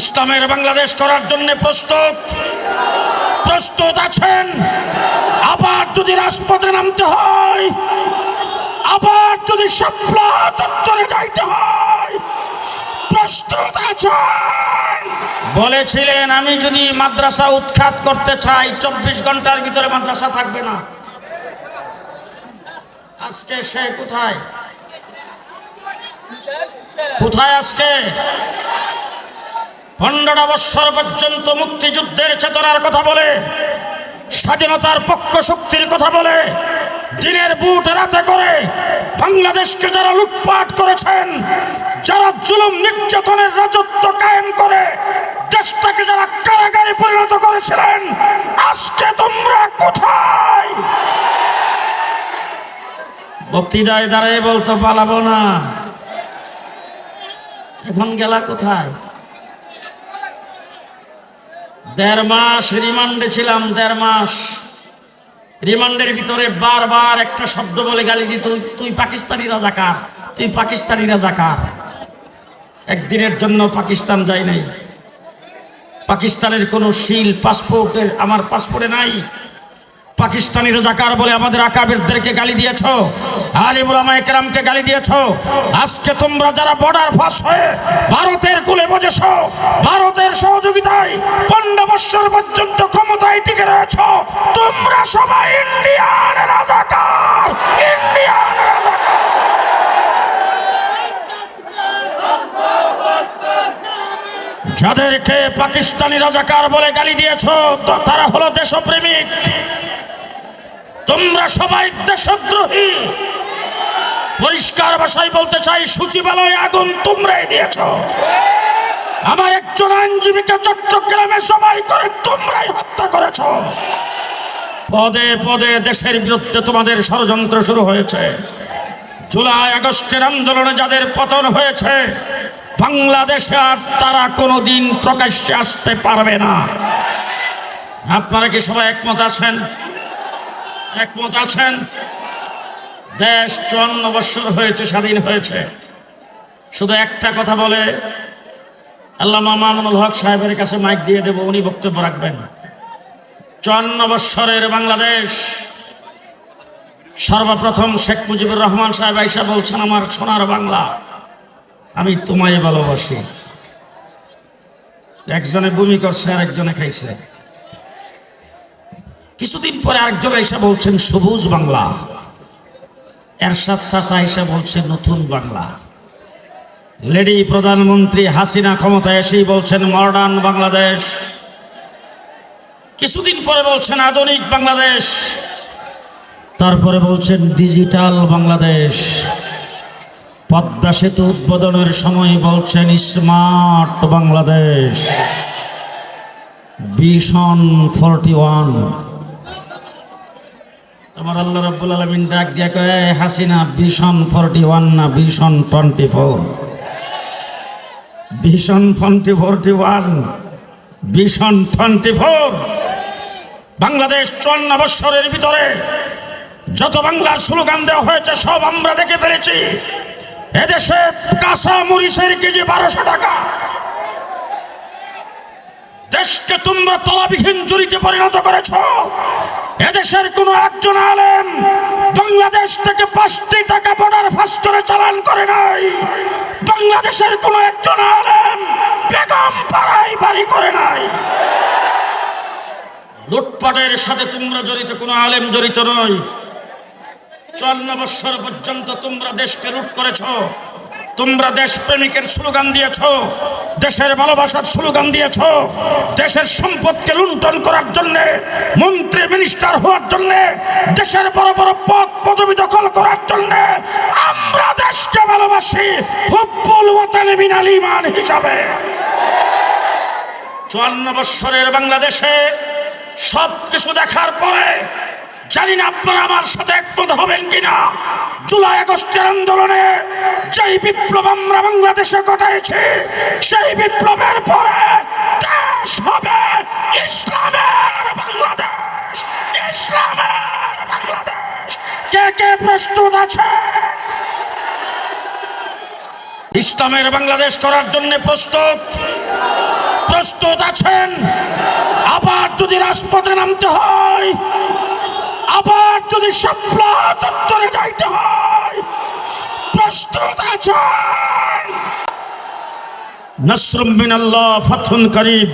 ইসলামের বাংলাদেশ করার জন্য প্রস্তুত? প্রস্তুত আছেন? আবার যদি রাজপথে নামতে হয়, আবার যদি চত্বরে যাইতে হয়, প্রস্তুত আছেন? বলেছিলেন, আমি যদি মাদ্রাসা উৎখাত করতে চাই, চব্বিশ ঘণ্টার ভিতরে মাদ্রাসা থাকবে না। আজকে সে কোথায়? কোথায় আজকে? পনেরো বৎসর পর্যন্ত মুক্তিযুদ্ধের চেতনার কথা বলে, স্বাধীনতার পক্ষ শক্তির কথা বলে, দিনের বুট রাতে করে বাংলাদেশকে যারা লুটপাট করেছেন, যারা জুলুম নির্যাতনের রাজত্ব কায়েম করে, দেশটাকে যারা কারাগারে পরিণত করেছিলেন, আজকে তোমরা কোথায়? বক্তৃতায় দাঁড়িয়ে বলতো পালাবো না। এখন গেলা কোথায়? দেড় মাস রিমান্ডে ছিলাম, দেড় মাস। রিমান্ডের ভিতরে বারবার একটা শব্দ বলে গালি দিত তুই পাকিস্তানি রাজাকার, তুই পাকিস্তানি রাজাকার। একদিনের জন্য পাকিস্তান যাই নাই। পাকিস্তানের কোনো শিল পাসপোর্টের আমার পাসপোর্টে নাই। পাকিস্তানি রাজাকার বলে আমাদের আকাবেরদেরকে গালি দিয়েছ, আলিমুল আমায়কেরামকে গালি দিয়েছ। আজকে তোমরা যারা বর্ডার ফাঁস হয়ে ভারতের কুলে বসেছ, ভারতের সহযোগিতায় বৎসর পর্যন্ত ক্ষমতায় টিকে রয়েছ। তোমরা সবাই ইন্ডিয়ান রাজাকার, ইন্ডিয়ান যাদেরকে পাকিস্তানি রাজাকার বলে গালি দিয়েছ তারা হলো দেশপ্রেমিক। তোমরা সবাই দেশদ্রোহী। পরিষ্কার ভাষায় বলতে চাই, সূচিবালয় আগুন তোমরাই দিয়েছ। আমার একজন আইনজীবীকে চট্টগ্রামে সবাই করে তোমরাই হত্যা করেছ। পদে পদে দেশের বিরুদ্ধে তোমাদের ষড়যন্ত্র শুরু হয়েছে। জুলাই আগস্টের আন্দোলনে যাদের পতন হয়েছে, বাংলাদেশে আর তারা কোনোদিন প্রকাশ্যে আসতে পারবে না। আপনারা কি সবাই একমত আছেন? একমত আছেন? দেশ চুয়ান্ন বৎসর হয়েছে, স্বাধীন হয়েছে। শুধু একটা কথা বলে আল্লাহ মামুনুল হক সাহেবের কাছে মাইক দিয়ে দেব, উনি বক্তব্য রাখবেন। চুয়ান্ন বৎসরের বাংলাদেশ। সর্বপ্রথম শেখ মুজিবুর রহমান সাহেব আইসা বলছেন, আমার সোনার বাংলা, আমি তোমায় ভালোবাসি। একজনে বমি করছে আর একজনে খাইছে। কিছুদিন পরে আরেকজন আইসা বলছেন, সবুজ বাংলা। এরশাদ চাষা এসে বলছেন নতুন বাংলা। লেডি প্রধানমন্ত্রী হাসিনা ক্ষমতায় এসেই বলছেন মডার্ন বাংলাদেশ কিছুদিন পরে বলছেন আধুনিক বাংলাদেশ তারপরে বলছেন ডিজিটাল বাংলাদেশ পদ্মা সেতু উদ্বোধনের সময় বলছেন smart Bangladesh vision forty one. আমার আল্লাহ রাব্বুল আলমিন ডাক দিয়া কয়ে হাসিনা ভিশন ফোরটি ওয়ান না vision twenty four. Vision twenty forty one, vision twenty four. Bangladesh চুয়ান্ন বৎসরের ভিতরে যত বাংলার স্লোগান দেওয়া হয়েছে, সব আমরা দেখে ফেলেছি। এদেশে কাঁচা মরিচের কেজি বারোশো টাকা। দেশকে তোমরা তলাবিহীন জুড়িতে পরিণত করেছ। এদেশের কোন একজন আলেম বাংলাদেশ থেকে পাঁচটি টাকা বর্ডার ফাঁস করে চালান করে নাই। বাংলাদেশের কোন একজন আলেম বেগম পাড়াই বাড়ি করে নাই। লুটপাটের সাথে তোমরা জড়িত, কোনো আলেম জড়িত নয়। চুয়ান্ন বৎসর পর্যন্ত তোমরা দেশকে লুট করেছ। তোমরা দেশপ্রেমিকের স্লোগান দিয়েছ, দেশের ভালোবাসার স্লোগান দিয়েছ, দেশের সম্পদকে লুণ্ঠন করার জন্য, মন্ত্রী মিনিস্টার হওয়ার জন্য, দেশের বড় বড় পদ পদবি দখল করার জন্য আমরা দেশকে ভালোবাসি হুব্বুল ওয়াতানি মিনাল ঈমান হিসাবে। চুয়ান্ন বৎসরের বাংলাদেশে সব কিছু দেখার পরে জানি না আপনারা আমার সাথে একমত হবেন কিনা। জুলাই আগস্টের আন্দোলনে যেই বিপ্লব আমরা বাংলাদেশে ঘটাইছি, সেই বিপ্লবের পরে দেশ হবে ইসলামের বাংলাদেশ ইসলামের বাংলাদেশ। কে কে প্রস্তুত আছে? ইসলামের বাংলাদেশ করার জন্য প্রস্তুত? প্রস্তুত আছেন? আবার যদি রাজপথে নামতে হয় আবার যদি শাপলা চত্বরে যাইতে হয় প্রস্তুত আছেন নসরুম বিন আল্লাহ ফাতুন করিব